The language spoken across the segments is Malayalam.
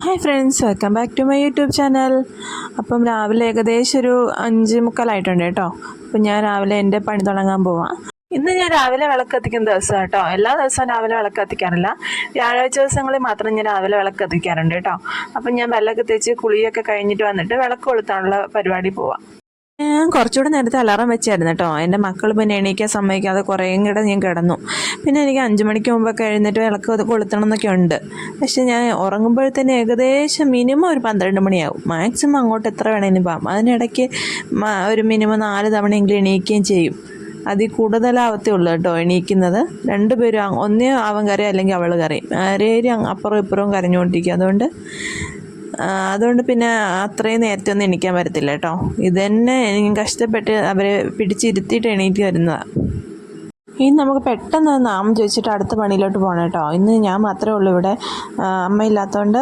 Hi friends welcome back to my YouTube channel അപ്പം രാവിലെ ഏകദേശം ഒരു അഞ്ച് മുക്കാലായിട്ടുണ്ട് കേട്ടോ. അപ്പം ഞാൻ രാവിലെ എന്റെ പണി തുടങ്ങാൻ പോവാം. ഇന്ന് ഞാൻ രാവിലെ വിളക്ക് കത്തിക്കുന്ന ദിവസം കേട്ടോ. എല്ലാ ദിവസവും രാവിലെ വിളക്ക് കത്തിക്കാറില്ല. വ്യാഴാഴ്ച ദിവസങ്ങളിൽ മാത്രം ഞാൻ രാവിലെ വിളക്ക് കത്തിക്കാറുണ്ട് കേട്ടോ. അപ്പം ഞാൻ വിളക്ക് തേച്ച് കുളിയൊക്കെ കഴിഞ്ഞിട്ട് വന്നിട്ട് വിളക്ക് കൊളുത്താനുള്ള പരിപാടി പോവാം. ഞാൻ കുറച്ചുകൂടെ നേരത്തെ അലാറം വെച്ചായിരുന്നു കേട്ടോ. എന്റെ മക്കൾ പിന്നെ എണീക്കാൻ സമ്മതിക്കാതെ കുറേ കൂടെ ഞാൻ കിടന്നു. പിന്നെ എനിക്ക് അഞ്ച് മണിക്ക് മുമ്പൊക്കെ എഴുന്നേറ്റ് വിളക്ക് കൊളുത്തണം എന്നൊക്കെ ഉണ്ട്. പക്ഷെ ഞാൻ ഉറങ്ങുമ്പോഴത്തേന് ഏകദേശം മിനിമം ഒരു പന്ത്രണ്ട് മണിയാവും മാക്സിമം അങ്ങോട്ട് എത്ര വേണമെങ്കിലും പോകാം. അതിനിടയ്ക്ക് ഒരു മിനിമം നാല് തവണയെങ്കിലും എണീക്കുകയും ചെയ്യും. അതിൽ കൂടുതലാവത്തേ ഉള്ളൂ കേട്ടോ എണീക്കുന്നത്. രണ്ടുപേരും ഒന്നേ അവൻ കരയും അല്ലെങ്കിൽ അവൾ കരയും. ആരേരും അപ്പുറവും ഇപ്പുറവും കരഞ്ഞുകൊണ്ടിരിക്കും. അതുകൊണ്ട് അതുകൊണ്ട് പിന്നെ അത്രയും നേരത്തെ ഒന്നും എണീക്കാൻ പറ്റത്തില്ല കേട്ടോ. ഇത് തന്നെ എനിക്ക് കഷ്ടപ്പെട്ട് അവരെ പിടിച്ചിരുത്തിയിട്ട് എണീറ്റ് വരുന്നതാണ് ഇനി നമുക്ക് പെട്ടെന്ന് നാമം ചോദിച്ചിട്ട് അടുത്ത പണിയിലോട്ട് പോകണം കേട്ടോ. ഇന്ന് ഞാൻ മാത്രമേ ഉള്ളൂ ഇവിടെ. അമ്മ ഇല്ലാത്തതുകൊണ്ട്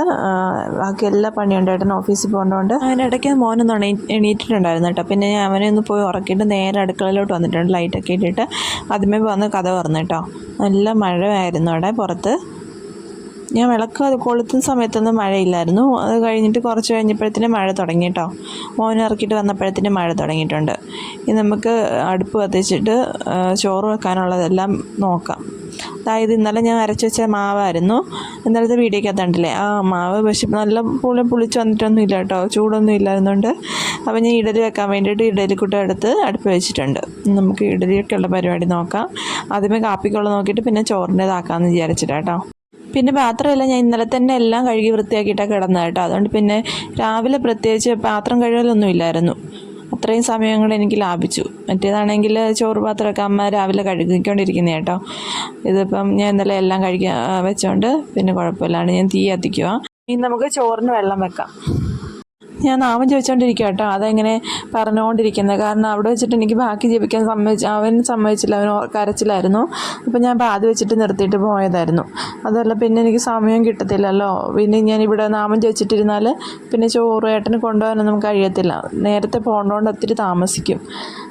ബാക്കി എല്ലാ പണിയും ഏട്ടൻ ഓഫീസിൽ പോകേണ്ടതുകൊണ്ട് അതിനിടയ്ക്ക് മോനൊന്ന് എണീ എണീറ്റിട്ടുണ്ടായിരുന്നു കേട്ടോ. പിന്നെ ഞാൻ അവനെ ഒന്ന് പോയി ഉറക്കിയിട്ട് നേരെ അടുക്കളയിലോട്ട് വന്നിട്ടുണ്ട്. ലൈറ്റൊക്കെ ഇട്ടിട്ട് ആദ്യമേ വന്ന് കഥ പറഞ്ഞു കേട്ടോ. നല്ല മഴയായിരുന്നു അവിടെ പുറത്ത്. ഞാൻ വിളക്ക് അത് കൊളുത്തുന്ന സമയത്തൊന്നും മഴയില്ലായിരുന്നു. അത് കഴിഞ്ഞിട്ട് കുറച്ച് കഴിഞ്ഞപ്പോഴത്തേനും മഴ തുടങ്ങി കേട്ടോ മോനെ ഇറക്കിയിട്ട് വന്നപ്പോഴത്തേനും മഴ തുടങ്ങിയിട്ടുണ്ട്. ഇനി നമുക്ക് അടുപ്പ് കത്തിച്ചിട്ട് ചോറ് വെക്കാനുള്ളതെല്ലാം നോക്കാം. അതായത് ഇന്നലെ ഞാൻ അരച്ച് വെച്ച മാവായിരുന്നു. ഇന്നലത്തെ വീഡിയോക്കകത്ത് കണ്ടില്ലേ? ആ മാവ് പക്ഷെ നല്ല പുളി പുളിച്ച് വന്നിട്ടൊന്നും ഇല്ല കേട്ടോ ചൂടൊന്നും ഇല്ലായിരുന്നുകൊണ്ട് അപ്പോൾ ഞാൻ ഇഡലി വെക്കാൻ വേണ്ടിയിട്ട് ഇഡലിക്കുട്ട എടുത്ത് അടുപ്പ് വെച്ചിട്ടുണ്ട്. നമുക്ക് ഇഡലിയൊക്കെയുള്ള പരിപാടി നോക്കാം. ആദ്യമേ കാപ്പിക്കുള്ള നോക്കിയിട്ട് പിന്നെ ചോറിന്റെതാക്കാമെന്ന് കേട്ടോ പിന്നെ പാത്രമല്ല ഞാൻ ഇന്നലെ തന്നെ എല്ലാം കഴുകി വൃത്തിയാക്കിയിട്ടാണ് കിടന്നത് കേട്ടോ. അതുകൊണ്ട് പിന്നെ രാവിലെ പ്രത്യേകിച്ച് പാത്രം കഴുകലൊന്നും ഇല്ലായിരുന്നു. അത്രയും സമയം കൂടെ എനിക്ക് ലാഭിച്ചു. മറ്റേതാണെങ്കിൽ ചോറ് പാത്രമൊക്കെ അമ്മ രാവിലെ കഴുകിക്കൊണ്ടിരിക്കുന്നത് കേട്ടോ. ഇതിപ്പം ഞാൻ ഇന്നലെ എല്ലാം കഴുകി വെച്ചോണ്ട് പിന്നെ കുഴപ്പമില്ലാണ്ട് ഞാൻ തീ കത്തിക്കുക ഇനി നമുക്ക് ചോറിന് വെള്ളം വെക്കാം. ഞാൻ നാമം ചോദിച്ചുകൊണ്ടിരിക്കുക കേട്ടോ അതെങ്ങനെ പറഞ്ഞുകൊണ്ടിരിക്കുന്നത് കാരണം അവിടെ വെച്ചിട്ട് എനിക്ക് ബാക്കി ജപിക്കാൻ സമ്മതിച്ച് അവൻ സമ്മതിച്ചില്ല. അവൻ കരച്ചിലായിരുന്നു. അപ്പോൾ ഞാൻ പാതി വെച്ചിട്ട് നിർത്തിയിട്ട് പോയതായിരുന്നു. അതല്ല പിന്നെ എനിക്ക് സമയം കിട്ടത്തില്ലല്ലോ. പിന്നെ ഞാൻ ഇവിടെ നാമം ചോദിച്ചിട്ടിരുന്നാൽ പിന്നെ ചോറ് ഏട്ടന് കൊണ്ടുപോകാനൊന്നും കഴിയത്തില്ല. നേരത്തെ പോകേണ്ടതുകൊണ്ട് ഒത്തിരി താമസിക്കും.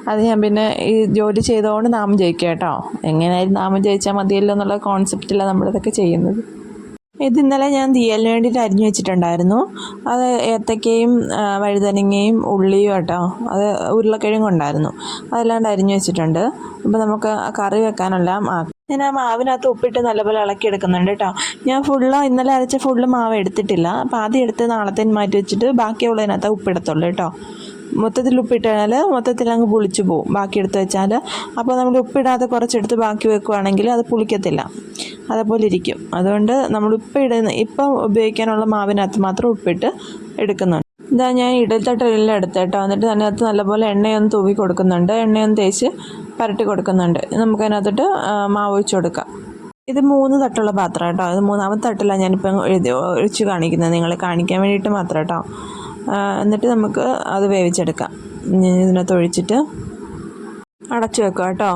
അത് ഞാൻ പിന്നെ ഈ ജോലി ചെയ്തുകൊണ്ട് നാമം ജയിക്കാം കേട്ടോ എങ്ങനെയായാലും നാമം ജയിച്ചാൽ മതിയല്ലോ എന്നുള്ള കോൺസെപ്റ്റിലാണ് നമ്മളിതൊക്കെ ചെയ്യുന്നത്. ഇത് ഇന്നലെ ഞാൻ തീയലിന് വേണ്ടിയിട്ട് അരിഞ്ഞു വെച്ചിട്ടുണ്ടായിരുന്നു. അത് ഏത്തക്കയും വഴുതനങ്ങയും ഉള്ളിയും കേട്ടോ അത് ഉരുളക്കിഴങ്ങും ഉണ്ടായിരുന്നു. അതല്ലാണ്ട് അരിഞ്ഞു വെച്ചിട്ടുണ്ട്. അപ്പോൾ നമുക്ക് കറി വെക്കാനെല്ലാം ഞാൻ ആ മാവിനകത്ത് ഉപ്പിട്ട് നല്ലപോലെ ഇളക്കി എടുക്കുന്നുണ്ട് കേട്ടോ ഞാൻ ഫുള്ള് ഇന്നലെ അരച്ച ഫുള്ള് മാവ് എടുത്തിട്ടില്ല. അപ്പോൾ ആദ്യം എടുത്ത് നാളത്തേന് മാറ്റി വെച്ചിട്ട് ബാക്കിയുള്ളതിനകത്ത് ഉപ്പിടത്തുള്ളൂ കേട്ടോ മൊത്തത്തിൽ ഉപ്പിട്ട് കഴിഞ്ഞാൽ മൊത്തത്തിൽ അങ്ങ് പുളിച്ചു പോകും ബാക്കി എടുത്ത് വെച്ചാൽ അപ്പോൾ നമ്മൾ ഉപ്പിടാതെ കുറച്ചെടുത്ത് ബാക്കി വെക്കുവാണെങ്കിൽ അത് പുളിക്കത്തില്ല. അതേപോലെ ഇരിക്കും. അതുകൊണ്ട് നമ്മൾ ഇപ്പം ഇപ്പം ഉപയോഗിക്കാനുള്ള മാവിനകത്ത് മാത്രം ഉപ്പിട്ട് എടുക്കുന്നുണ്ട്. ഇതാ ഞാൻ ഇടത്തട്ടെല്ലാം എടുത്ത് കേട്ടോ. എന്നിട്ട് അതിനകത്ത് നല്ലപോലെ എണ്ണയൊന്ന് തൂവി കൊടുക്കുന്നുണ്ട്. എണ്ണയൊന്ന് തേച്ച് പരട്ടി കൊടുക്കുന്നുണ്ട്. നമുക്കതിനകത്തോട്ട് മാവ് ഒഴിച്ച് കൊടുക്കാം. ഇത് മൂന്ന് തട്ടുള്ള പാത്രം കേട്ടോ. ഇത് മൂന്നാമത്തെ തട്ടിലാണ് ഞാനിപ്പം എഴുതി ഒഴിച്ച് കാണിക്കുന്നത്. നിങ്ങളെ കാണിക്കാൻ വേണ്ടിയിട്ട് മാത്രം കേട്ടോ. എന്നിട്ട് നമുക്ക് അത് വേവിച്ചെടുക്കാം. ഇതിനകത്ത് ഒഴിച്ചിട്ട് അടച്ചു വെക്കുക കേട്ടോ.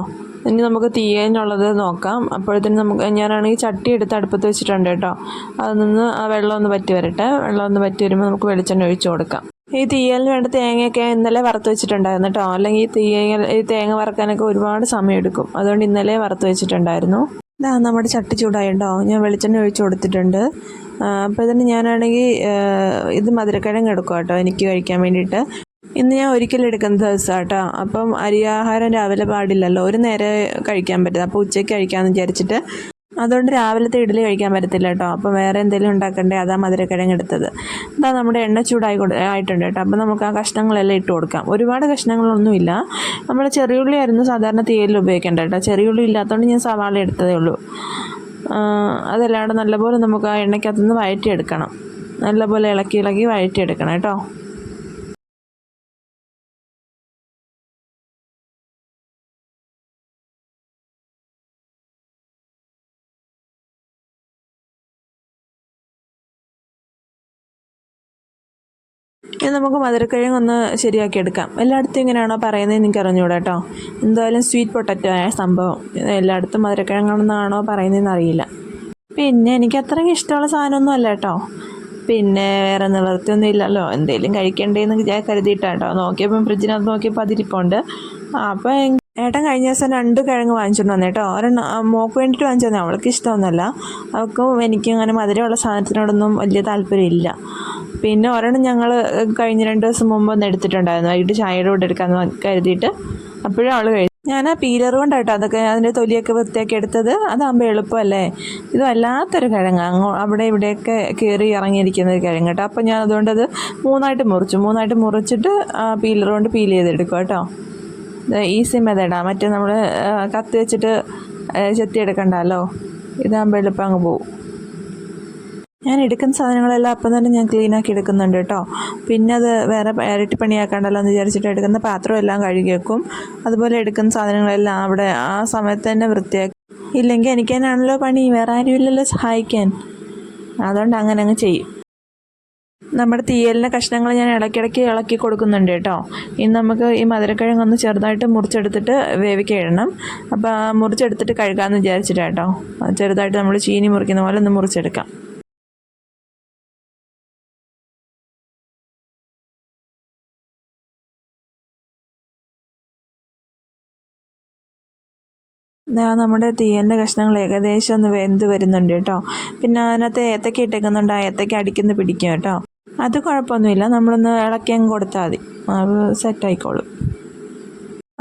ഇനി നമുക്ക് തീയതിനുള്ളത് നോക്കാം. അപ്പോഴത്തേന് നമുക്ക് ഞാനാണെങ്കിൽ ചട്ടി എടുത്ത് അടുപ്പത്ത് വെച്ചിട്ടുണ്ട് കേട്ടോ. അതിൽ നിന്ന് ആ വെള്ളം ഒന്ന് പറ്റി വരട്ടെ. വെള്ളം ഒന്ന് പറ്റി വരുമ്പോൾ നമുക്ക് വെളിച്ചെണ്ണ ഒഴിച്ചു കൊടുക്കാം. ഈ തീയലിന് വേണ്ട തേങ്ങയൊക്കെ ഇന്നലെ വറുത്ത് വെച്ചിട്ടുണ്ടായിരുന്നു കേട്ടോ. അല്ലെങ്കിൽ ഈ തീയൽ ഈ തേങ്ങ വറക്കാനൊക്കെ ഒരുപാട് സമയം എടുക്കും. അതുകൊണ്ട് ഇന്നലെ വറുത്ത് വെച്ചിട്ടുണ്ടായിരുന്നു. ഇതാ നമ്മുടെ ചട്ടി ചൂടായിട്ടോ ഞാൻ വെളിച്ചെണ്ണ ഒഴിച്ചു കൊടുത്തിട്ടുണ്ട്. അപ്പോൾ ഇതിന് ഞാനാണെങ്കിൽ ഇത് മധുരക്കിഴങ്ങ് എടുക്കും കേട്ടോ എനിക്ക് കഴിക്കാൻ വേണ്ടിയിട്ട്. ഇന്ന് ഞാൻ ഒരിക്കലും എടുക്കുന്ന ദിവസം കേട്ടോ. അപ്പം അരിയാഹാരം രാവിലെ പാടില്ലല്ലോ ഒരു നേരെ കഴിക്കാൻ പറ്റില്ല. അപ്പോൾ ഉച്ചയ്ക്ക് കഴിക്കാമെന്ന് വിചാരിച്ചിട്ട് അതുകൊണ്ട് രാവിലത്തെ ഇഡ്ഡലി കഴിക്കാൻ പറ്റത്തില്ല കേട്ടോ. അപ്പോൾ വേറെ എന്തെങ്കിലും ഉണ്ടാക്കണ്ടേ അതാ മധുരക്കിഴങ്ങ് എടുത്തത്. ഇതാ നമ്മുടെ എണ്ണ ചൂടായി ആയിട്ടുണ്ട് കേട്ടോ. അപ്പോൾ നമുക്ക് ആ കഷ്ണങ്ങളെല്ലാം ഇട്ട് കൊടുക്കാം. ഒരുപാട് കഷ്ണങ്ങളൊന്നുമില്ല നമ്മൾ ചെറിയുള്ളി ആയിരുന്നു സാധാരണ തേലിൽ ഉപയോഗിക്കേണ്ട കേട്ടോ. ചെറിയുള്ളി ഇല്ലാത്തതുകൊണ്ട് ഞാൻ സവാള എടുത്തതേ ഉള്ളൂ. അതെല്ലാം കൂടെ നല്ലപോലെ നമുക്ക് ആ എണ്ണയ്ക്കകത്തുനിന്ന് വഴറ്റിയെടുക്കണം. നല്ലപോലെ ഇളക്കി ഇളക്കി വഴറ്റിയെടുക്കണം കേട്ടോ. ഇനി നമുക്ക് മധുരക്കിഴങ്ങ് ഒന്ന് ശരിയാക്കി എടുക്കാം എല്ലായിടത്തും ഇങ്ങനെയാണോ പറയുന്നത് എനിക്ക് അറിഞ്ഞൂടാ കേട്ടോ എന്തായാലും സ്വീറ്റ് പൊട്ടറ്റോ ആയ സംഭവം. എല്ലായിടത്തും മധുരക്കിഴങ്ങാണെന്നാണോ പറയുന്നതെന്ന് അറിയില്ല. പിന്നെ എനിക്ക് അത്രയ്ക്ക് ഇഷ്ടമുള്ള സാധനമൊന്നും അല്ല കേട്ടോ പിന്നെ വേറെ നിവർത്തിയൊന്നും ഇല്ലല്ലോ. എന്തെങ്കിലും കഴിക്കണ്ടേന്ന് ഞാൻ കരുതിയിട്ടാണ് കേട്ടോ നോക്കിയപ്പം ഫ്രിഡ്ജിനകത്ത് നോക്കിയപ്പോൾ അതിരിപ്പുണ്ട്. അപ്പോൾ ഏട്ടൻ കഴിഞ്ഞ ദിവസം രണ്ട് കിഴങ്ങ് വാങ്ങിച്ചിട്ട് വന്നു കേട്ടോ ഒരെണ്ണം മോക്ക് വേണ്ടിയിട്ട് വാങ്ങിച്ചു തന്നെ അവൾക്ക് ഇഷ്ടമൊന്നുമല്ല. അവൾക്കും എനിക്കും അങ്ങനെ മധുരമുള്ള സാധനത്തിനോടൊന്നും വലിയ താല്പര്യമില്ല. പിന്നെ ഒരെണ്ണം ഞങ്ങൾ കഴിഞ്ഞ രണ്ട് ദിവസം മുമ്പ് ഒന്ന് എടുത്തിട്ടുണ്ടായിരുന്നു. വൈകിട്ട് ചായയുടെ കൂടെ എടുക്കാമെന്ന് കരുതിയിട്ട് അപ്പോഴും അവൾ കഴിച്ചു ഞാൻ ആ പീലർ കൊണ്ടാട്ടോ അതൊക്കെ അതിന്റെ തൊലിയൊക്കെ വൃത്തിയാക്കി എടുത്തത്. അതാകുമ്പോൾ എളുപ്പമല്ലേ? ഇത് വല്ലാത്തൊരു കിഴങ്ങ്. അങ്ങോ അവിടെ ഇവിടെയൊക്കെ കയറി ഇറങ്ങിയിരിക്കുന്ന ഒരു കിഴങ്ങ് കേട്ടോ. അപ്പോൾ ഞാൻ അതുകൊണ്ട് അത് മൂന്നായിട്ട് മുറിച്ചു. മൂന്നായിട്ട് മുറിച്ചിട്ട് ആ പീലർ കൊണ്ട് പീൽ ചെയ്തെടുക്കും കേട്ടോ. ഈസി മെത്തേഡാണ് മറ്റേ നമ്മൾ കത്തി വെച്ചിട്ട് ചെത്തി ചെത്തിയെടുക്കണ്ടല്ലോ ഇതാകുമ്പോൾ എളുപ്പം അങ്ങ് പോവും. ഞാൻ എടുക്കുന്ന സാധനങ്ങളെല്ലാം അപ്പം തന്നെ ഞാൻ ക്ലീൻ ആക്കി എടുക്കുന്നുണ്ട് കേട്ടോ. പിന്നെ അത് വേറെ ഇരട്ടി പണിയാക്കണ്ടല്ലോ എന്ന് വിചാരിച്ചിട്ട് എടുക്കുന്ന പാത്രം എല്ലാം കഴുകി വെക്കും. അതുപോലെ എടുക്കുന്ന സാധനങ്ങളെല്ലാം അവിടെ ആ സമയത്ത് തന്നെ വൃത്തിയാക്കി. ഇല്ലെങ്കിൽ എനിക്ക് തന്നെയാണല്ലോ പണി വേറെ ആരും ഇല്ലല്ലോ സഹായിക്കാൻ. അതുകൊണ്ട് അങ്ങനെ അങ്ങ് ചെയ്യും. നമ്മുടെ തീയലിന്റെ കഷ്ണങ്ങൾ ഞാൻ ഇടയ്ക്കിടയ്ക്ക് ഇളക്കി കൊടുക്കുന്നുണ്ട് കേട്ടോ. ഇനി നമുക്ക് ഈ മധുരക്കിഴങ്ങ് ഒന്ന് ചെറുതായിട്ട് മുറിച്ചെടുത്തിട്ട് വേവിക്കിടണം അപ്പോൾ മുറിച്ചെടുത്തിട്ട് കഴുകാമെന്ന് വിചാരിച്ചിട്ടാണ് കേട്ടോ. ചെറുതായിട്ട് നമ്മൾ ചീനി മുറിക്കുന്ന പോലെ ഒന്ന് മുറിച്ചെടുക്കാം. നമ്മുടെ തീയന്റെ കഷ്ണങ്ങൾ ഏകദേശം ഒന്ന് വെന്ത് വരുന്നുണ്ട് കേട്ടോ. പിന്നെ അതിനകത്ത് ഏത്തക്ക ഇട്ടേക്കുന്നുണ്ട്. ആ ഏത്തക്ക അടിക്കുന്ന പിടിക്കും കേട്ടോ. അത് കുഴപ്പമൊന്നുമില്ല. നമ്മളൊന്ന് ഇളക്കി അങ്ങ് കൊടുത്താൽ മതി. അത് സെറ്റായിക്കോളും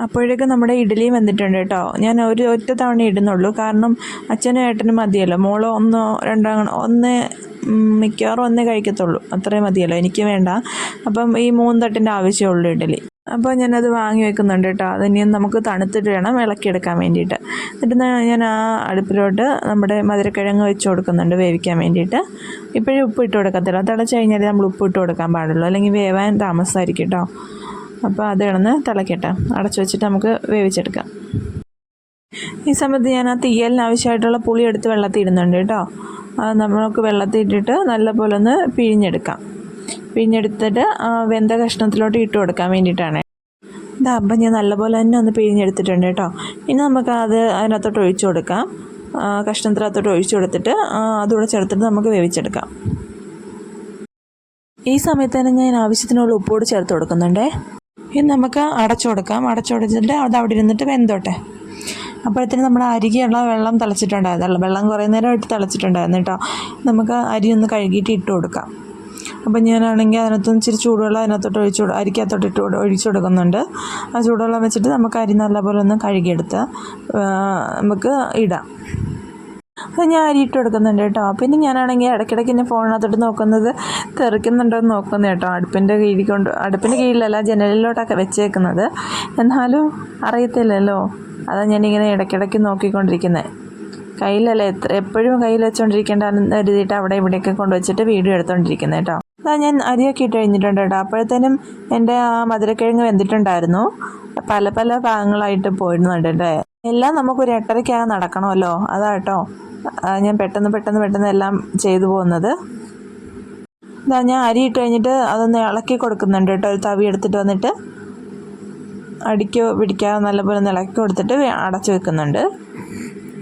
അപ്പോഴേക്കും നമ്മുടെ ഇഡ്ഡലി വന്നിട്ടുണ്ട് കേട്ടോ. ഞാൻ ഒരു ഒറ്റ തവണ ഇടുന്നുള്ളൂ. കാരണം അച്ഛനും ഏട്ടനും മതിയല്ലോ. മോളോ ഒന്നോ രണ്ടോ ഒന്ന് മിക്കവാറും ഒന്നേ കഴിക്കത്തുള്ളൂ. അത്രയും മതിയല്ലോ. എനിക്ക് വേണ്ട. അപ്പം ഈ മൂന്ന് തട്ടിന്റെ ആവശ്യമുള്ളൂ ഇഡ്ഡലി. അപ്പോൾ ഞാനത് വാങ്ങി വെക്കുന്നുണ്ട് കേട്ടോ. അതിനി നമുക്ക് തണുത്തിട്ട് വേണം ഇളക്കിയെടുക്കാൻ വേണ്ടിയിട്ട്. എന്നിട്ട് ഞാൻ- ഞാൻ ആ അടുപ്പിലോട്ട് നമ്മുടെ മധുരക്കിഴങ്ങ് വെച്ച് കൊടുക്കുന്നുണ്ട് വേവിക്കാൻ വേണ്ടിയിട്ട്. ഇപ്പോഴും ഉപ്പ് ഇട്ട് കൊടുക്കത്തില്ല. തിളച്ച് കഴിഞ്ഞാൽ നമ്മൾ ഉപ്പ് ഇട്ട് കൊടുക്കാൻ പാടുള്ളൂ. അല്ലെങ്കിൽ വേവാൻ താമസമായിരിക്കും കേട്ടോ. അപ്പോൾ അത് കിടന്ന് തിളക്കട്ടെ. അടച്ചു വെച്ചിട്ട് നമുക്ക് വേവിച്ചെടുക്കാം. ഈ സമയത്ത് ഞാൻ ആ തീയലിന് ആവശ്യമായിട്ടുള്ള പുളി എടുത്ത് വെള്ളത്തിൽ ഇടുന്നുണ്ട് കേട്ടോ. അത് നമുക്ക് വെള്ളത്തിൽ ഇട്ടിട്ട് നല്ലപോലെ ഒന്ന് പിഴിഞ്ഞെടുക്കാം. പിഴിഞ്ഞെടുത്തിട്ട് വെന്ത കഷ്ണത്തിലോട്ട് ഇട്ട് കൊടുക്കാൻ വേണ്ടിയിട്ടാണ്. ഇതാ അപ്പം ഞാൻ നല്ലപോലെ തന്നെ ഒന്ന് പിഴിഞ്ഞെടുത്തിട്ടുണ്ട് കേട്ടോ. ഇനി നമുക്ക് അത് അതിനകത്തോട്ട് ഒഴിച്ചു കൊടുക്കാം. കഷ്ണത്തിനകത്തോട്ട് ഒഴിച്ചു കൊടുത്തിട്ട് അതുകൂടെ ചേർത്തിട്ട് നമുക്ക് വേവിച്ചെടുക്കാം. ഈ സമയത്ത് തന്നെ ഞാൻ ആവശ്യത്തിനുള്ള ഉപ്പോട് ചേർത്ത് കൊടുക്കുന്നുണ്ടേ. ഇനി നമുക്ക് അടച്ചു കൊടുക്കാം. അടച്ചു കൊടുത്തിട്ട് അത് അവിടെ ഇരുന്നിട്ട് വെന്തോട്ടെ. അപ്പോഴത്തേന് നമ്മുടെ അരികെയുള്ള വെള്ളം തിളച്ചിട്ടുണ്ടായിരുന്നു. വെള്ളം കുറേ നേരമായിട്ട് തിളച്ചിട്ടുണ്ടായിരുന്നു കേട്ടോ. നമുക്ക് അരി ഒന്ന് കഴുകിയിട്ട് ഇട്ട് കൊടുക്കാം. അപ്പം ഞാനാണെങ്കിൽ അതിനകത്തുനിന്ന് ഇച്ചിരി ചൂടുവെള്ളം അതിനകത്തോട്ട് ഒഴിച്ചു അരിക്കകത്തോട്ട് ഇട്ട് ഒഴിച്ചു കൊടുക്കുന്നുണ്ട്. ആ ചൂടുവെള്ളം വെച്ചിട്ട് നമുക്ക് അരി നല്ലപോലെ ഒന്ന് കഴുകിയെടുത്ത് നമുക്ക് ഇടാം. അത് ഞാൻ അരി ഇട്ട് കൊടുക്കുന്നുണ്ട് കേട്ടോ. പിന്നെ ഞാനാണെങ്കിൽ ഇടയ്ക്കിടയ്ക്ക് എന്നെ ഫോണിനകത്തോട്ട് നോക്കുന്നത് തെറിക്കുന്നുണ്ടോ എന്ന് നോക്കുന്നത് കേട്ടോ. അടുപ്പിന്റെ കീഴിൽ കൊണ്ട് അടുപ്പിന്റെ കീഴിലല്ല ജനലിലോട്ടൊക്കെ വെച്ചേക്കുന്നത്. എന്നാലും അറിയത്തില്ലല്ലോ. അതാ ഞാനിങ്ങനെ ഇടയ്ക്കിടയ്ക്ക് നോക്കിക്കൊണ്ടിരിക്കുന്നത് കയ്യിലല്ലേ എത്ര എപ്പോഴും കയ്യിൽ വെച്ചുകൊണ്ടിരിക്കേണ്ട കരുതിയിട്ട് അവിടെ ഇവിടെയൊക്കെ കൊണ്ടുവച്ചിട്ട് വീഡിയോ എടുത്തുകൊണ്ടിരിക്കുന്നത് കേട്ടോ. അതാ ഞാൻ അരിയൊക്കെ ഇട്ട് കഴിഞ്ഞിട്ടുണ്ട് കേട്ടോ. അപ്പോഴത്തേനും എന്റെ ആ മധുരക്കിഴങ്ങ് വെന്തിട്ടുണ്ടായിരുന്നു. പല പല ഭാഗങ്ങളായിട്ട് പോയിരുന്നുണ്ട് അല്ലേ എല്ലാം നമുക്കൊരു എട്ടരയ്ക്കാണ് നടക്കണമല്ലോ. അതാ കേട്ടോ. ആ, ഞാൻ പെട്ടെന്ന് പെട്ടെന്ന് പെട്ടെന്ന് എല്ലാം ചെയ്തു പോകുന്നത്. ഇതാ ഞാൻ അരി ഇട്ട് കഴിഞ്ഞിട്ട് അതൊന്ന് ഇളക്കി കൊടുക്കുന്നുണ്ട് കേട്ടോ. ഒരു തവി എടുത്തിട്ട് വന്നിട്ട് അടിക്കോ പിടിക്കാതെ നല്ലപോലെ ഒന്ന് ഇളക്കി കൊടുത്തിട്ട് അടച്ചു വെക്കുന്നുണ്ട്.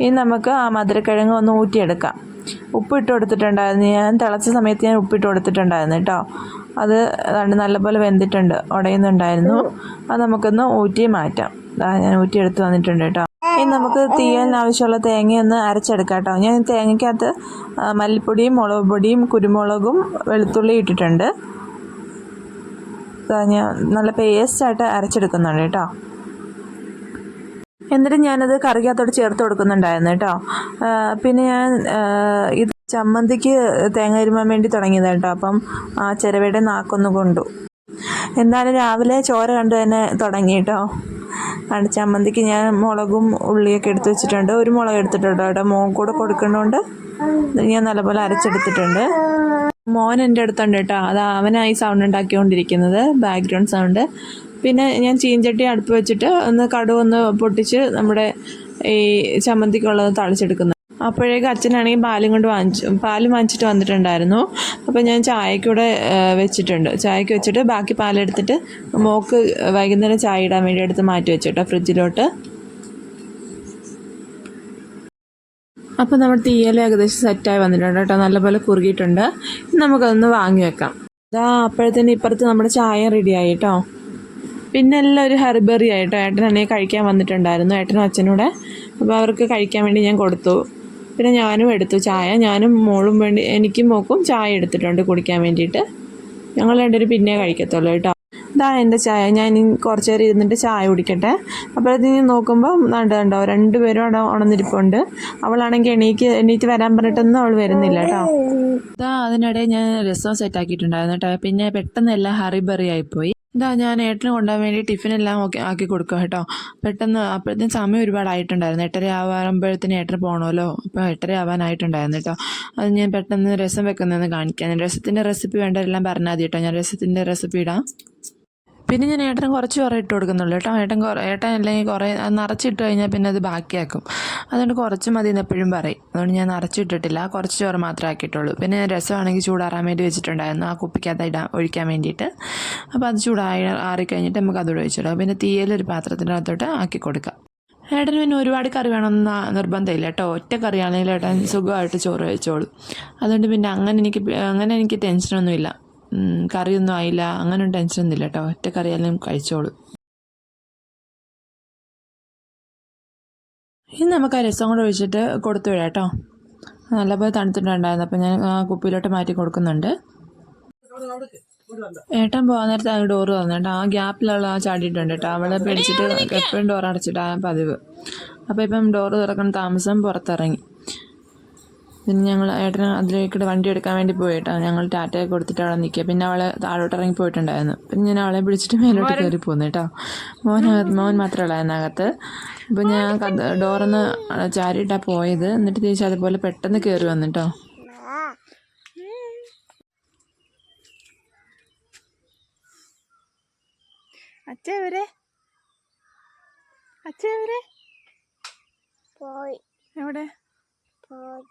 ഇനി നമുക്ക് ആ മധുരക്കിഴങ്ങ് ഒന്ന് ഊറ്റിയെടുക്കാം. ഉപ്പ് ഇട്ട് കൊടുത്തിട്ടുണ്ടായിരുന്നു. ഞാൻ തിളച്ച സമയത്ത് ഞാൻ ഉപ്പിട്ട് കൊടുത്തിട്ടുണ്ടായിരുന്നു കേട്ടോ. അത് നല്ലപോലെ വെന്തിട്ടുണ്ട്. ഉടയുന്നുണ്ടായിരുന്നു. അത് നമുക്കൊന്ന് ഊറ്റി മാറ്റാം. ഞാൻ ഊറ്റി എടുത്ത് വന്നിട്ടുണ്ട് കേട്ടോ. ഇനി നമുക്ക് തീയലിന് ആവശ്യമുള്ള തേങ്ങയൊന്ന് അരച്ചെടുക്കാം കേട്ടോ. ഞാൻ തേങ്ങയ്ക്കകത്ത് മല്ലിപ്പൊടിയും മുളക് പൊടിയും കുരുമുളകും വെളുത്തുള്ളി ഇട്ടിട്ടുണ്ട്. ഞാൻ നല്ല പേസ്റ്റായിട്ട് അരച്ചെടുക്കുന്നുണ്ട് കേട്ടോ. എന്നിട്ട് ഞാനത് കറിക്കകത്തോട് ചേർത്ത് കൊടുക്കുന്നുണ്ടായിരുന്നു കേട്ടോ. പിന്നെ ഞാൻ ഇത് ചമ്മന്തിക്ക് തേങ്ങ ഇരുമാൻ വേണ്ടി തുടങ്ങിയത് കേട്ടോ. അപ്പം ആ ചിരവയുടെ നാക്കൊന്ന് കൊണ്ടു. എന്തായാലും രാവിലെ ചോര കണ്ട് തന്നെ തുടങ്ങി കേട്ടോ. ആണ് ചമ്മന്തിക്ക് ഞാൻ മുളകും ഉള്ളിയൊക്കെ എടുത്ത് വെച്ചിട്ടുണ്ട്. ഒരു മുളക് എടുത്തിട്ടുണ്ട് കേട്ടോ. മോൻ കൂടെ കൊടുക്കണോണ്ട് ഞാൻ നല്ലപോലെ അരച്ചെടുത്തിട്ടുണ്ട്. മോൻ എന്റെ അടുത്തുണ്ട് കേട്ടോ. അത് അവനായി സൗണ്ട് ഉണ്ടാക്കിക്കൊണ്ടിരിക്കുന്നത്. ബാക്ക്ഗ്രൗണ്ട് സൗണ്ട് പിന്നെ ഞാൻ ചീഞ്ചട്ടി അടുപ്പ് വെച്ചിട്ട് ഒന്ന് കടുവ് ഒന്ന് പൊട്ടിച്ച് നമ്മുടെ ഈ ചമ്മന്തിക്കുള്ളത് തളിച്ചെടുക്കുന്നത് അപ്പോഴേക്കും അച്ഛനാണെങ്കിൽ പാലും കൊണ്ട് വാങ്ങിച്ചു പാലും വാങ്ങിച്ചിട്ട് വന്നിട്ടുണ്ടായിരുന്നു. അപ്പോൾ ഞാൻ ചായക്കൂടെ വെച്ചിട്ടുണ്ട്. ചായക്ക് വെച്ചിട്ട് ബാക്കി പാലെടുത്തിട്ട് മോക്ക് വൈകുന്നേരം ചായ ഇടാൻ വേണ്ടി എടുത്ത് മാറ്റി വെച്ചിട്ടോ ഫ്രിഡ്ജിലോട്ട്. അപ്പോൾ നമ്മുടെ തീയല ഏകദേശം സെറ്റായി വന്നിട്ടുണ്ട് കേട്ടോ. നല്ലപോലെ കുറുകിയിട്ടുണ്ട്. നമുക്കതൊന്ന് വാങ്ങി വെക്കാം. അതാ അപ്പോഴത്തേന് ഇപ്പുറത്ത് നമ്മുടെ ചായ റെഡിയായി കേട്ടോ. പിന്നെ എല്ലാം ഒരു ഹെർബറി ആയിട്ടോ ഏട്ടനാണെങ്കിൽ കഴിക്കാൻ വന്നിട്ടുണ്ടായിരുന്നു ഏട്ടനും അച്ഛനൂടെ അപ്പോൾ അവർക്ക് കഴിക്കാൻ വേണ്ടി ഞാൻ കൊടുത്തു. പിന്നെ ഞാനും എടുത്തു ചായ. ഞാനും മോളും വേണ്ടി എനിക്കും മോക്കും ചായ എടുത്തിട്ടുണ്ട് കുടിക്കാൻ വേണ്ടിയിട്ട്. ഞങ്ങൾ രണ്ടുപേരും പിന്നെ കഴിക്കത്തുള്ളൂ കേട്ടോ. ഇതാ എന്റെ ചായ. ഞാൻ ഇനി കുറച്ച് നേരം ഇരുന്നിട്ട് ചായ കുടിക്കട്ടെ. അപ്പോഴത്തേക്ക് നോക്കുമ്പോൾ കണ്ടോ രണ്ടുപേരും അവിടെ ഉണർന്നിരിപ്പുണ്ട്. അവളാണെങ്കിൽ എണീക്ക് എണീറ്റ് വരാൻ പറഞ്ഞിട്ടൊന്നും അവൾ വരുന്നില്ല കേട്ടോ. ഇതാ അതിനിടെ ഞാൻ രസം സെറ്റ് ആക്കിയിട്ടുണ്ടായിരുന്നു കേട്ടോ. പിന്നെ പെട്ടെന്ന് എല്ലാം ഹറിബറി ആയിപ്പോയി. ഇതാ ഞാൻ ഏട്ടന് കൊണ്ടുപോകാൻ വേണ്ടി ടിഫിനെല്ലാം ഓക്കെ ആക്കി കൊടുക്കുക കേട്ടോ. പെട്ടെന്ന് അപ്പോഴത്തേന് സമയം ഒരുപാടായിട്ടുണ്ടായിരുന്നു. എട്ടര ആവുമ്പോഴത്തേന് ഏട്ടന് പോകണമല്ലോ അപ്പോൾ എട്ടര ആവാനായിട്ടുണ്ടായിരുന്നു കേട്ടോ. അത് ഞാൻ പെട്ടെന്ന് രസം വെക്കുന്നതെന്ന് കാണിക്കാൻ രസത്തിന്റെ റെസിപ്പി വേണ്ടതെല്ലാം പറഞ്ഞാൽ മതി കേട്ടോ. ഞാൻ രസത്തിന്റെ റെസിപ്പി ഇടാം. പിന്നെ ഞാൻ ഏട്ടന് കുറച്ച് കുറേ ഇട്ട് കൊടുക്കുന്നുള്ളൂ. കേട്ടോ ഏട്ടൻ കുറേ ഏട്ടൻ അല്ലെങ്കിൽ കുറേ നിറച്ചിട്ട് കഴിഞ്ഞാൽ പിന്നെ അത് ബാക്കിയാക്കും. അതുകൊണ്ട് കുറച്ച് മതി എന്ന് എപ്പോഴും പറയും. അതുകൊണ്ട് ഞാൻ നിറച്ചിട്ടിട്ടില്ല. കുറച്ച് ചോറ് മാത്രമേ ആക്കിയിട്ടുള്ളൂ. പിന്നെ ഞാൻ രസമാണെങ്കിൽ ചൂടാറാൻ വേണ്ടി വെച്ചിട്ടുണ്ടായിരുന്നു. ആ കുപ്പിക്കകത്ത് ഇടാൻ ഒഴിക്കാൻ വേണ്ടിയിട്ട്. അപ്പോൾ അത് ചൂടായി ആറിക്കഴിഞ്ഞിട്ട് നമുക്ക് അതോടെ ഒഴിച്ചിടാം പിന്നെ തീയലൊരു പാത്രത്തിനകത്തോട്ട് ആക്കി കൊടുക്കാം. ഏട്ടന് പിന്നെ ഒരുപാട് കറി വേണമെന്ന് നിർബന്ധമില്ല കേട്ടോ. ഒറ്റ കറിയാണെങ്കിൽ ഏട്ടൻ സുഖമായിട്ട് ചോറ് കഴിച്ചോളൂ. അതുകൊണ്ട് പിന്നെ അങ്ങനെ എനിക്ക് അങ്ങനെ എനിക്ക് ടെൻഷനൊന്നുമില്ല കറിയൊന്നും ആയില്ല. അങ്ങനെ ടെൻഷനൊന്നുമില്ല കേട്ടോ ഒറ്റ കറിയാലും കഴിച്ചോളൂ. ഇനി നമുക്ക് ആ രസം കൂടെ ഒഴിച്ചിട്ട് കൊടുത്തു വിടാം കേട്ടോ നല്ലപോലെ തണുത്തിട്ടുണ്ടായിരുന്നു. അപ്പം ഞാൻ ആ കുപ്പിയിലോട്ട് മാറ്റി കൊടുക്കുന്നുണ്ട്. ഏട്ടൻ പോകാൻ നേരത്തെ ആ ഡോറ് തുറന്നിട്ട് ആ ഗ്യാപ്പിലുള്ള ആ ചാടിയിട്ടുണ്ട് കേട്ടോ അവളെ പേടിച്ചിട്ട് എപ്പോഴും ഡോർ അടച്ചിട്ട് പതിവ്. അപ്പോൾ ഇപ്പം ഡോറ് തുറക്കുന്ന താമസം പുറത്തിറങ്ങി. പിന്നെ ഞങ്ങൾ ഏട്ടന് അതിലേക്കൂടെ വണ്ടി എടുക്കാൻ വേണ്ടി പോയിട്ടാണ് ഞങ്ങൾ ടാറ്റയൊക്കെ കൊടുത്തിട്ട് അവിടെ നിൽക്കുക. പിന്നെ അവളെ താഴോട്ട് ഇറങ്ങി പോയിട്ടുണ്ടായിരുന്നു. പിന്നെ ഞാൻ അവളെ പിടിച്ചിട്ട് മേലോട്ട് കയറി പോന്നു കേട്ടോ. മോൻ മോൻ മാത്രമേ ഉള്ളായിരുന്നു അകത്ത്. അപ്പോൾ ഞാൻ കഥ ഡോറൊന്ന് ചാരിയിട്ടാണ് പോയത്. എന്നിട്ട് തിരിച്ച് അതുപോലെ പെട്ടെന്ന് കയറി വന്നു കേട്ടോ. അച്ഛ എവരെ അച്ഛ എവരെ പോയി. എവിടെ? പോയി.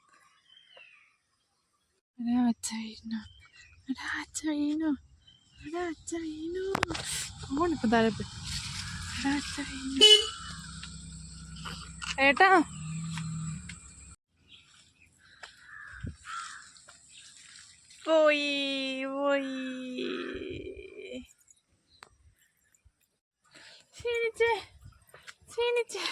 എടാ അച്ഛ വീണു ഫോണിപ്പോ താഴെ പോയി എടാ ഏട്ടാ. പോയി പോയി. ക്ഷീണിച്ചേ. ക്ഷീണിച്ചേ.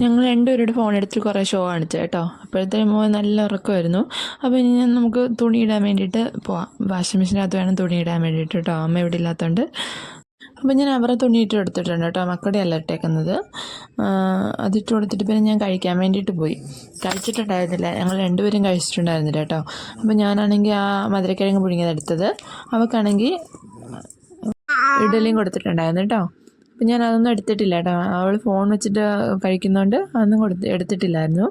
ഞങ്ങൾ രണ്ടുപേരുടെ ഫോൺ എടുത്ത് കുറേ ഷോ കാണിച്ചു കേട്ടോ. അപ്പോഴത്തെ മോൻ നല്ല ഉറക്കമായിരുന്നു. അപ്പോൾ ഇനി ഞാൻ നമുക്ക് തുണി ഇടാൻ വേണ്ടിയിട്ട് പോവാം. വാഷിംഗ് മെഷീനകത്ത് വേണം തുണി ഇടാൻ വേണ്ടിയിട്ട് കേട്ടോ. അമ്മ ഇവിടെ ഇല്ലാത്തതുകൊണ്ട് അപ്പോൾ ഞാൻ അവരെ തുണിയിട്ട് എടുത്തിട്ടുണ്ട് കേട്ടോ. മക്കളുടെ അല്ല ഇട്ടേക്കുന്നത്. അതിട്ട് കൊടുത്തിട്ട് പിന്നെ ഞാൻ കഴിക്കാൻ വേണ്ടിയിട്ട് പോയി. കഴിച്ചിട്ടുണ്ടായിരുന്നില്ല. ഞങ്ങൾ രണ്ടുപേരും കഴിച്ചിട്ടുണ്ടായിരുന്നില്ല കേട്ടോ. അപ്പോൾ ഞാനാണെങ്കിൽ ആ മധുരക്കിഴങ്ങ് പുഴുങ്ങിയത് എടുത്തത്. അവൾക്കാണെങ്കിൽ ഇഡലിയും കൊടുത്തിട്ടുണ്ടായിരുന്നു കേട്ടോ. അപ്പം ഞാൻ അതൊന്നും എടുത്തിട്ടില്ല കേട്ടോ. അവൾ ഫോൺ വെച്ചിട്ട് കഴിക്കുന്നതുകൊണ്ട് അതൊന്നും കൊടുത്ത് എടുത്തിട്ടില്ലായിരുന്നു.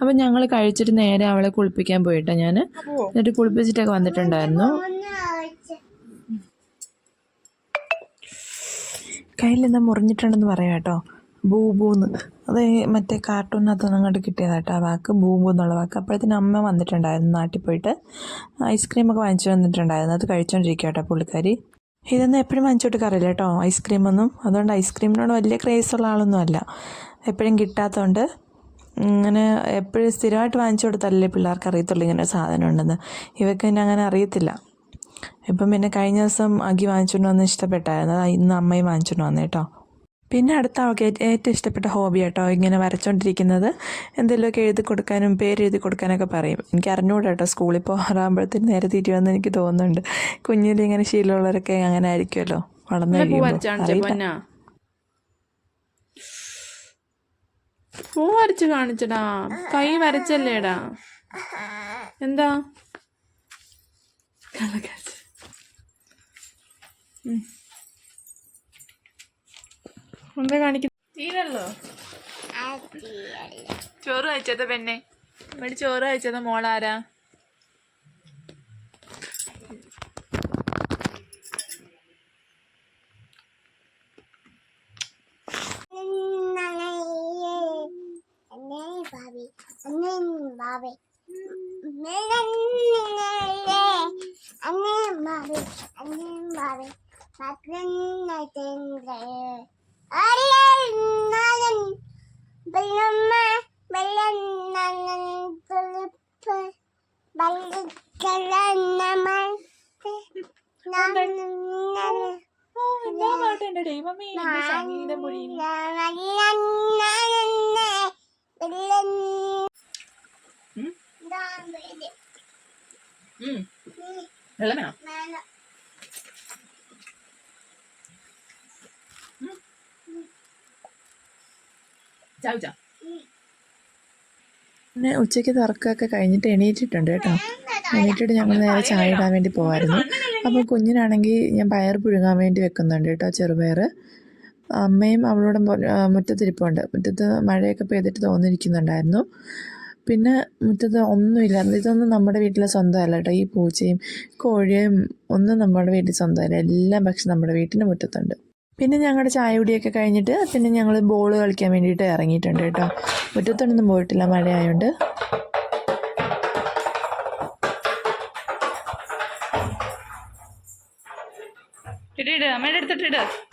അപ്പം ഞങ്ങൾ കഴിച്ചിട്ട് നേരെ അവളെ കുളിപ്പിക്കാൻ പോയിട്ടോ ഞാൻ എന്നിട്ട് കുളിപ്പിച്ചിട്ടൊക്കെ വന്നിട്ടുണ്ടായിരുന്നു. കയ്യിൽ നിന്ന് മുറിഞ്ഞിട്ടുണ്ടെന്ന് പറയാം കേട്ടോ. ബൂബൂന്ന്. അത് മറ്റേ കാർട്ടൂണിനകത്ത് നിന്ന് അങ്ങോട്ട് കിട്ടിയതാട്ടോ ആ വാക്ക്. ബൂബു എന്നുള്ള വാക്ക്. അപ്പോഴത്തേനും അമ്മ വന്നിട്ടുണ്ടായിരുന്നു നാട്ടിൽ പോയിട്ട്. ഐസ്ക്രീമൊക്കെ വാങ്ങിച്ചു വന്നിട്ടുണ്ടായിരുന്നു. അത് കഴിച്ചുകൊണ്ടിരിക്കുക കേട്ടോ പുള്ളിക്കാരി. ഇതൊന്നും എപ്പോഴും വാങ്ങിച്ചു കൊടുക്കാറില്ല കേട്ടോ. ഐസ്ക്രീമൊന്നും. അതുകൊണ്ട് ഐസ്ക്രീമിനോട് വലിയ ക്രേസ് ഉള്ള ആളൊന്നും അല്ല എപ്പോഴും കിട്ടാത്തതുകൊണ്ട് ഇങ്ങനെ എപ്പോഴും സ്ഥിരമായിട്ട് വാങ്ങിച്ചു കൊടുത്താലല്ലേ പിള്ളേർക്ക് അറിയത്തുള്ളൂ ഇങ്ങനെ സാധനം ഉണ്ടെന്ന് ഇവർക്ക് പിന്നെ അങ്ങനെ അറിയത്തില്ല. ഇപ്പം പിന്നെ കഴിഞ്ഞ ദിവസം അഗി വാങ്ങിച്ചുകൊണ്ട് വന്ന് ഇഷ്ടപ്പെട്ടായിരുന്നു. അത് ഇന്ന് അമ്മയും വാങ്ങിച്ചുകൊണ്ട് വന്നു കേട്ടോ. പിന്നെ അടുത്ത ഏ- ഏറ്റവും ഇഷ്ടപ്പെട്ട ഹോബി കേട്ടോ ഇങ്ങനെ വരച്ചോണ്ടിരിക്കുന്നത്. എന്തെങ്കിലുമൊക്കെ എഴുതി കൊടുക്കാനും പേര് എഴുതി കൊടുക്കാനൊക്കെ പറയും. എനിക്ക് അറിഞ്ഞുകൂടാ കേട്ടോ സ്കൂളിൽ പോകാറാകുമ്പോഴത്തേന് നേരെ തിരിയുമെന്ന് എനിക്ക് തോന്നുന്നുണ്ട്. കുഞ്ഞിൽ ഇങ്ങനെ ശീലമുള്ളവരൊക്കെ അങ്ങനെ ആയിരിക്കുമല്ലോ വളർന്നു കഴിയുമ്പോൾ പൂ വരച്ച് കാണിച്ചടാ. കൈ വരച്ചല്ലേടാ. എന്താ? കള്ളക്കാച്ച്. എന്താ കാണിക്കുന്നു തീരല്ലോ ചോറ് കഴിച്ചത് പെണ്ണെ ഇവിടെ ചോറ് കഴിച്ചത് മോളാരാ ബാബി ബാബി അന്നേ ബാബി അന്നേ ബാബി അല്ലണ്ണൻ ബലമ്മ ബലണ്ണൻ തുളിപ്പ് ബലിക്കലന്നമൻ പാട്ട് എന്റെ ദൈവമേ എന്റെ സംഗീതം പൊഴിയുന്നു വെള്ളം. വേണം ചാവിച്ചാ പിന്നെ ഉച്ചയ്ക്ക് തറക്കമൊക്കെ കഴിഞ്ഞിട്ട് എണീറ്റിട്ടുണ്ട് കേട്ടോ. എണീറ്റിട്ട് ഞങ്ങൾ നേരെ ചായ ഇടാൻ വേണ്ടി പോകായിരുന്നു അപ്പോൾ കുഞ്ഞിനാണെങ്കിൽ ഞാൻ പയർ പുഴുങ്ങാൻ വേണ്ടി വെക്കുന്നുണ്ട് കേട്ടോ ചെറുപയർ. അമ്മയും അവളോട് മുറ്റത്തിരിപ്പുണ്ട്. മുറ്റത്ത് മഴയൊക്കെ പെയ്തിട്ട് തോന്നിയിരിക്കുന്നുണ്ടായിരുന്നു പിന്നെ മുറ്റത്ത് ഒന്നുമില്ല ഇതൊന്നും നമ്മുടെ വീട്ടിലെ സ്വന്തമല്ല കേട്ടോ. ഈ പൂച്ചയും കോഴിയും ഒന്നും നമ്മുടെ വീട്ടിൽ സ്വന്തമല്ല. എല്ലാം പക്ഷെ നമ്മുടെ വീട്ടിന്റെ മുറ്റത്തുണ്ട്. പിന്നെ ഞങ്ങളുടെ ചായ കുടിയൊക്കെ കഴിഞ്ഞിട്ട് പിന്നെ ഞങ്ങൾ ബോൾ കളിക്കാൻ വേണ്ടിയിട്ട് ഇറങ്ങിയിട്ടുണ്ട് കേട്ടോ. മുറ്റത്തൊന്നും പോയിട്ടില്ല മഴയായതുകൊണ്ട് ഇടിയിട് അമ്മയുടെ അടുത്തിട്ടിട് ഇടിയിട്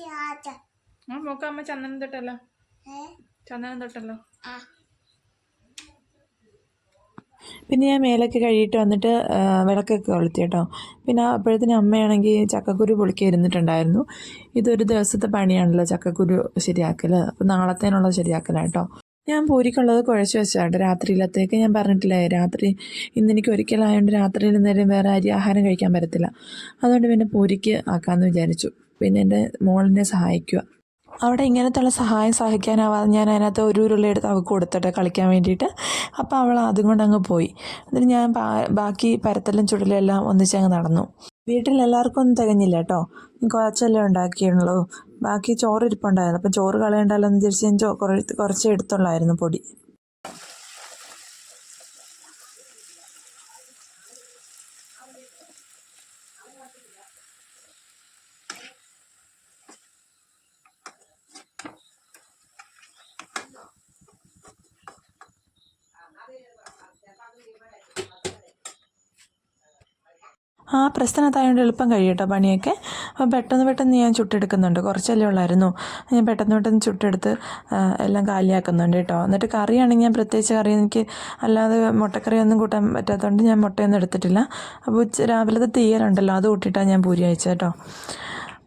ചാച്ച ആ നോക്കാം അമ്മ ചന്ദനം തൊട്ടല്ലോ. ചന്ദനം തൊട്ടല്ലോ. പിന്നെ ഞാൻ മേലൊക്കെ കഴുകിയിട്ട് വന്നിട്ട് വിളക്കൊക്കെ കൊളുത്തി കേട്ടോ. പിന്നെ അപ്പോഴത്തേനും അമ്മയാണെങ്കിൽ ചക്കക്കുരു പൊളിക്കി ഇരുന്നിട്ടുണ്ടായിരുന്നു. ഇതൊരു ദിവസത്തെ പണിയാണല്ലോ ചക്കക്കുരു ശരിയാക്കൽ അപ്പോൾ നാളത്തേനുള്ളത് ശരിയാക്കലാണ് കേട്ടോ. ഞാൻ പൂരിക്കുള്ളത് കുഴച്ച് വെച്ചാട്ടോ രാത്രിയിലത്തേക്ക് ഞാൻ പറഞ്ഞിട്ടില്ലേ രാത്രി ഇന്നെനിക്ക് ഒരിക്കലായതുകൊണ്ട് രാത്രിയിൽ നേരം വേറെ അരി ആഹാരം കഴിക്കാൻ പറ്റത്തില്ല. അതുകൊണ്ട് പിന്നെ പൂരിക്ക് ആക്കാമെന്ന് വിചാരിച്ചു. പിന്നെ എന്റെ മോളിനെ സഹായിക്കുക. അവിടെ ഇങ്ങനത്തുള്ള സഹായം സഹിക്കാനാവാതെ ഞാൻ അതിനകത്ത് ഒരു ഉരുളി എടുത്ത് അവൾക്ക് കൊടുത്തിട്ട് കളിക്കാൻ വേണ്ടിയിട്ട്. അപ്പോൾ അവൾ അതും കൊണ്ട് അങ്ങ് പോയി. എന്നിട്ട് ഞാൻ ബാക്കി പരത്തലും ചുടലും എല്ലാം ഒന്നിച്ചങ്ങ് നടന്നു. വീട്ടിൽ എല്ലാവർക്കും ഒന്നും തികഞ്ഞില്ല കേട്ടോ. കുറച്ചെല്ലാം ഉണ്ടാക്കിയുള്ളൂ ബാക്കി ചോറ് ഇരിപ്പുണ്ടായിരുന്നു. അപ്പം ചോറ് കളയണ്ടല്ലോ എന്ന് വിചാരിച്ച് ഞാൻ കുറച്ച് എടുത്തുള്ളായിരുന്നു പൊടി. ആ പ്രശ്നത്തായതുകൊണ്ട് എളുപ്പം കഴിയട്ടോ പണിയൊക്കെ. അപ്പോൾ പെട്ടെന്ന് പെട്ടെന്ന് ഞാൻ ചുട്ടെടുക്കുന്നുണ്ട്. കുറച്ചല്ലേ ഉള്ളായിരുന്നു. ഞാൻ പെട്ടെന്ന് പെട്ടെന്ന് ചുട്ടെടുത്ത് എല്ലാം കാലിയാക്കുന്നുണ്ട് കേട്ടോ. എന്നിട്ട് കറിയാണെങ്കിൽ ഞാൻ പ്രത്യേകിച്ച് കറി എനിക്ക് അല്ലാതെ മുട്ടക്കറി ഒന്നും കൂട്ടാൻ പറ്റാത്തതുകൊണ്ട് ഞാൻ മുട്ടയൊന്നും എടുത്തിട്ടില്ല. അപ്പോൾ ഉച്ച രാവിലത്തെ തീയലുണ്ടല്ലോ അത് കൂട്ടിയിട്ടാണ് ഞാൻ പൂരി അയച്ചത് കേട്ടോ.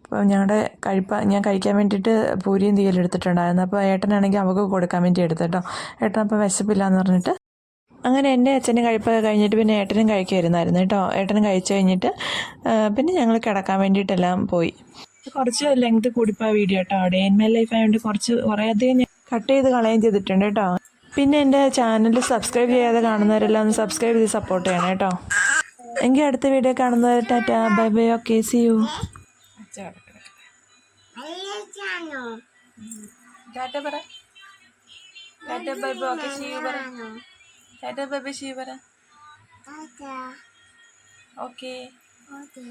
അപ്പോൾ ഞങ്ങളുടെ കഴിപ്പ ഞാൻ കഴിക്കാൻ വേണ്ടിയിട്ട് പൂരിയും തീയലും എടുത്തിട്ടുണ്ടായിരുന്നു. അപ്പോൾ ഏട്ടനാണെങ്കിൽ അവക്ക് കൊടുക്കാൻ വേണ്ടി എടുത്തു കേട്ടോ. ഏട്ടൻ അപ്പോൾ വിശപ്പില്ല എന്ന് പറഞ്ഞിട്ട് അങ്ങനെ എന്റെ അച്ഛന്റെ കഴിപ്പൊക്കെ കഴിഞ്ഞിട്ട് പിന്നെ ഏട്ടനും കഴിക്കുമായിരുന്നായിരുന്നു കേട്ടോ. ഏട്ടനും കഴിച്ചു കഴിഞ്ഞിട്ട് പിന്നെ ഞങ്ങൾ കിടക്കാൻ വേണ്ടിയിട്ടെല്ലാം പോയി. കുറച്ച് ലെങ്ത് കൂടിപ്പോയ വീഡിയോ കേട്ടോ ഡേ ഇൻ മൈ ലൈഫ് ആയതുകൊണ്ട് കുറച്ച് കുറേ അധികം ഞാൻ കട്ട് ചെയ്ത് കളയുകയും ചെയ്തിട്ടുണ്ട് കേട്ടോ. പിന്നെ എന്റെ ചാനൽ സബ്സ്ക്രൈബ് ചെയ്യാതെ കാണുന്നവരെല്ലാം ഒന്ന് സബ്സ്ക്രൈബ് ചെയ്ത് സപ്പോർട്ട് ചെയ്യണം കേട്ടോ. എങ്കിൽ അടുത്ത വീഡിയോ കാണുന്നവർ tata. Bye bye. Okay see you tata പറ. Tata bye bye. Okay see you പറ. Tata bye bye see you പറ ചാച്ച ഓക്കെ ഓക്കെ